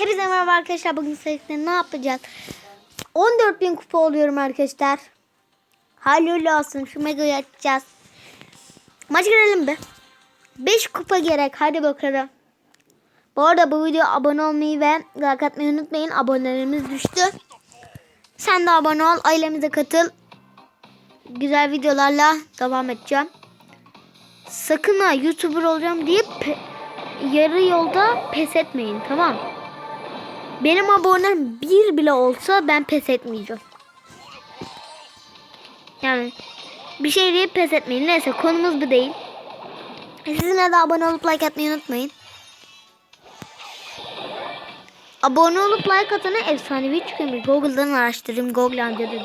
Hepinize merhaba arkadaşlar. Bugün sizlerle ne yapacağız? 14.000 kupa oluyorum arkadaşlar. Hayırlı olsun. Şu megayı açacağız. Maç girelim be. 5 kupa gerek. Hadi bakalım. Bu arada bu videoya abone olmayı ve like atmayı unutmayın. Abonelerimiz düştü. Sen de abone ol. Ailemize katıl. Güzel videolarla devam edeceğim. Sakın ha YouTuber olacağım deyip yarı yolda pes etmeyin tamam. Benim abonem bir bile olsa ben pes etmeyeceğim. Yani bir şey deyip pes etmeyin. Neyse konumuz bu değil. Sizinle de abone olup like atmayı unutmayın. Abone olup like atana efsanevi çıkıyormuş. Google'dan araştırayım. Google amca dedi.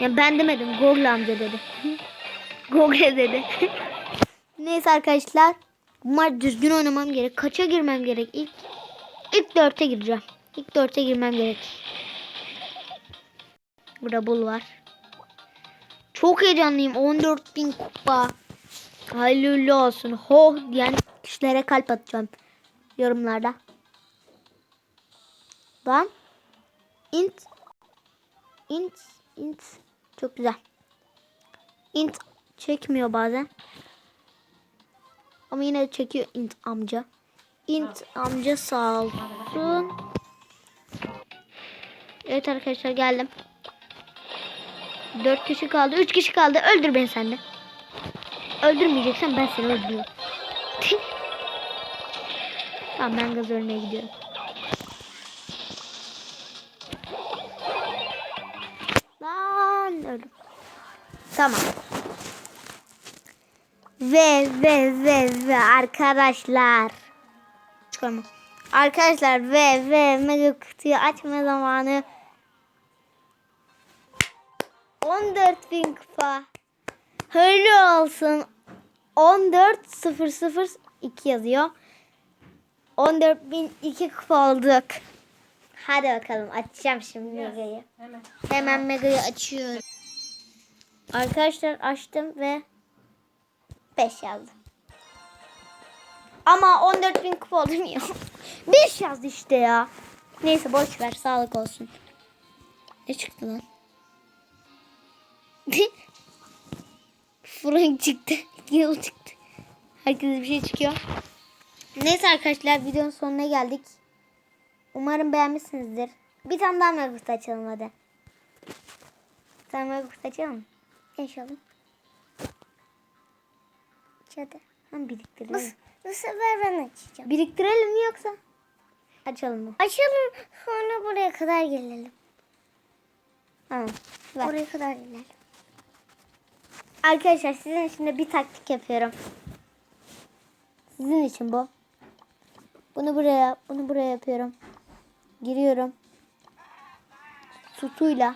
Yani ben demedim. Google amca dedi. Google dedi. Neyse arkadaşlar. Bu maç düzgün oynamam gerek. Kaça girmem gerek? İlk ilk dörtte gireceğim. İlk dörtte girmem gerek. Burada bul var. Çok heyecanlıyım. 14.000 kupa. Hayırlı olsun. Ho diyen kişilere kalp atacağım. Yorumlarda. Lan. Int. Int. Int. Çok güzel. Int çekmiyor bazen. Ama yine çekiyor int amca. Int amca sağ olsun. Evet arkadaşlar geldim. 4 kişi kaldı. 3 kişi kaldı. Öldür beni sen de. Öldürmeyeceksen ben seni öldürüyorum. tamam ben gaz ölmeye gidiyorum. Lan öldüm. Tamam. Ve ve ve ve arkadaşlar. Çıkarma. Arkadaşlar ve ve mega kutuyu açma zamanı. 14.000 kupa. Hayırlı olsun. 14002 yazıyor. 14.002 kupa olduk. Hadi bakalım açacağım şimdi megayı. Hemen. Hemen megayı açıyorum. Arkadaşlar açtım ve 5 yazdı. Ama 14.000 kupa oldum ya. 5 yazdı işte ya. Neyse boş ver sağlık olsun. Ne çıktı lan? Frank çıktı. Yıl çıktı. Herkese bir şey çıkıyor. Neyse arkadaşlar videonun sonuna geldik. Umarım beğenmişsinizdir. Bir tane daha mevcut açalım hadi. Bir tane mevcut açalım. İnşallah. Hadi. Hem biriktirelim. Bu sefer ben açacağım. Biriktirelim mi yoksa? Açalım mı? Açalım sonra buraya kadar gelelim. Tamam. Ver. Buraya kadar gelelim. Arkadaşlar sizin için de bir taktik yapıyorum. Sizin için bu. Bunu buraya, bunu buraya yapıyorum. Giriyorum. Tutuyla.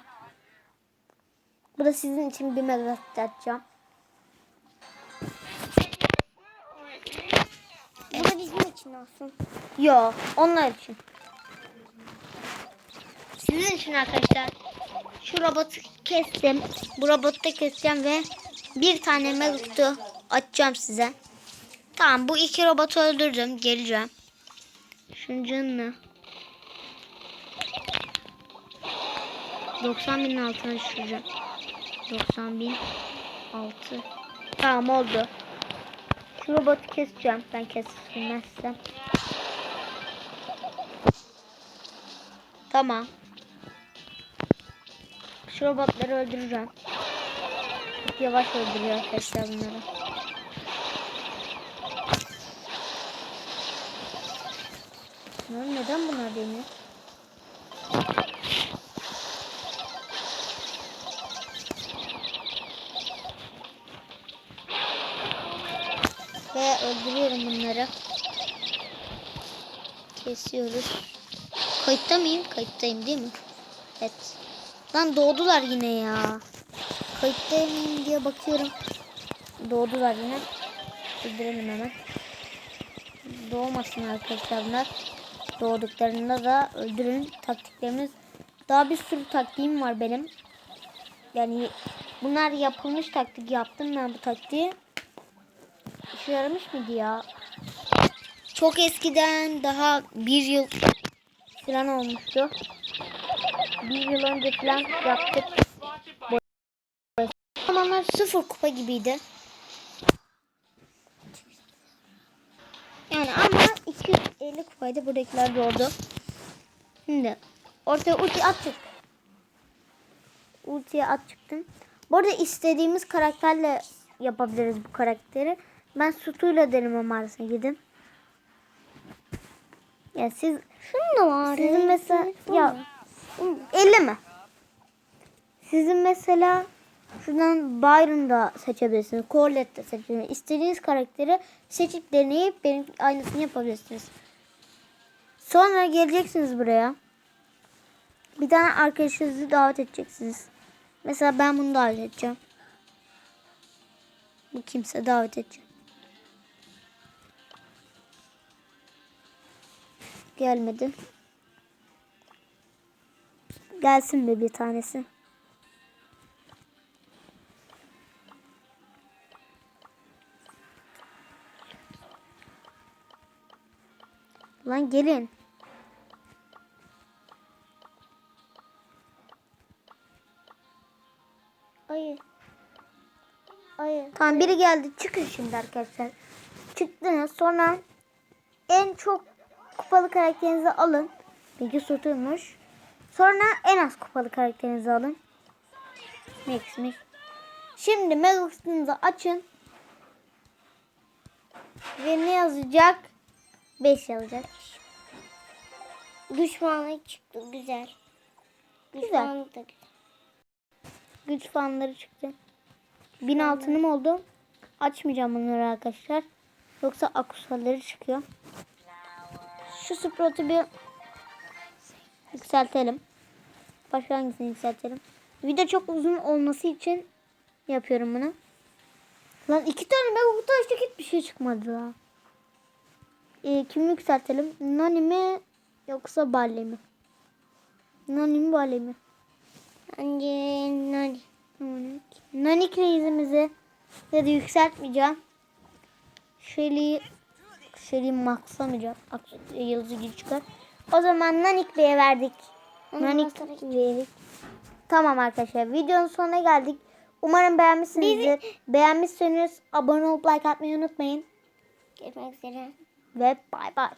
Bu da sizin için bir mega atacağım. Bu da bizim için olsun. Yo, onlar için. Sizin için arkadaşlar. Şu robotu kestim. Bu robotu da keseceğim ve bir tane mevkutu açacağım size. Tamam bu iki robotu öldürdüm. Geleceğim. Şunun canını. 90 binin altına düşüreceğim. 90 bin altı. Tamam oldu. Şu robotu keseceğim. Ben kesilmezsem. Tamam. Şu robotları öldüreceğim. Yavaş öldürüyor arkadaşlar bunları. Bunlar neden bunlar deniyor? Ve öldürüyorum bunları. Kesiyoruz. Kayıtta mıyım? Kayıttayım değil mi? Evet. Lan doğdular yine ya. Kayıttayım mıyım diye bakıyorum. Doğdular yine. Öldürelim hemen. Doğmasın arkadaşlar bunlar. Doğduklarında da öldürün. Taktiklerimiz. Daha bir sürü taktiğim var benim. Yani bunlar yapılmış taktik yaptım ben bu taktiği. İşe yaramış mıydı ya? Çok eskiden daha bir yıl falan olmuştu. Bir yıl önce falan yaptık. Bu o zamanlar sıfır kupa gibiydi. Yani ama 250 kupaydı buradakiler doğdu. Şimdi ortaya ulti at çık. Ultiye at çıktım. Bu arada istediğimiz karakterle yapabiliriz bu karakteri. Ben Sutu'yla deneme mağarasına gidin. Ya siz Şunu da var. sizin mesela ya mu? 50 mi? Sizin mesela şuradan Byron da seçebilirsiniz. Colette de seçebilirsiniz. İstediğiniz karakteri seçip deneyip benim aynısını yapabilirsiniz. Sonra geleceksiniz buraya. Bir tane arkadaşınızı davet edeceksiniz. Mesela ben bunu davet edeceğim. Bu kimse davet edeceğim. Gelmedi. Gelsin be bir tanesi. Lan gelin. Ayı. Ayı. Tamam biri geldi. Çıkın şimdi arkadaşlar. Çıktınız. Sonra en çok kupalı karakterinizi alın. Bilgi tutulmuş. Sonra en az kupalı karakterinizi alın. Max'miş. Şimdi Megabox'ınızı açın. Ve ne yazacak? 5 yazacak. Düşmanlık çıktı. Güzel. Düşmanlık da güzel. Güç fanları çıktı. 1000 altınım oldu. Açmayacağım bunları arkadaşlar. Yoksa akusaları çıkıyor. Şu Sprout'u bir yükseltelim. Başka hangisini yükseltelim? Video çok uzun olması için yapıyorum bunu. Lan iki tane mega kutu açtık hiçbir şey çıkmadı la. Ee, kimi yükseltelim? Nani mi yoksa Balle mi? Nani mi Balle mi? Bence nani. Nanik. Nanik reisimizi ya da yükseltmeyeceğim. Shelly'i maxlamayacağım. Ak- Yıldızı gücü çıkar. O zaman Nanik Bey'e verdik. Nanik verdik. Tamam arkadaşlar videonun sonuna geldik. Umarım beğenmişsinizdir. Beğenmişseniz abone olup like atmayı unutmayın. Görmek üzere. Ve bay bay.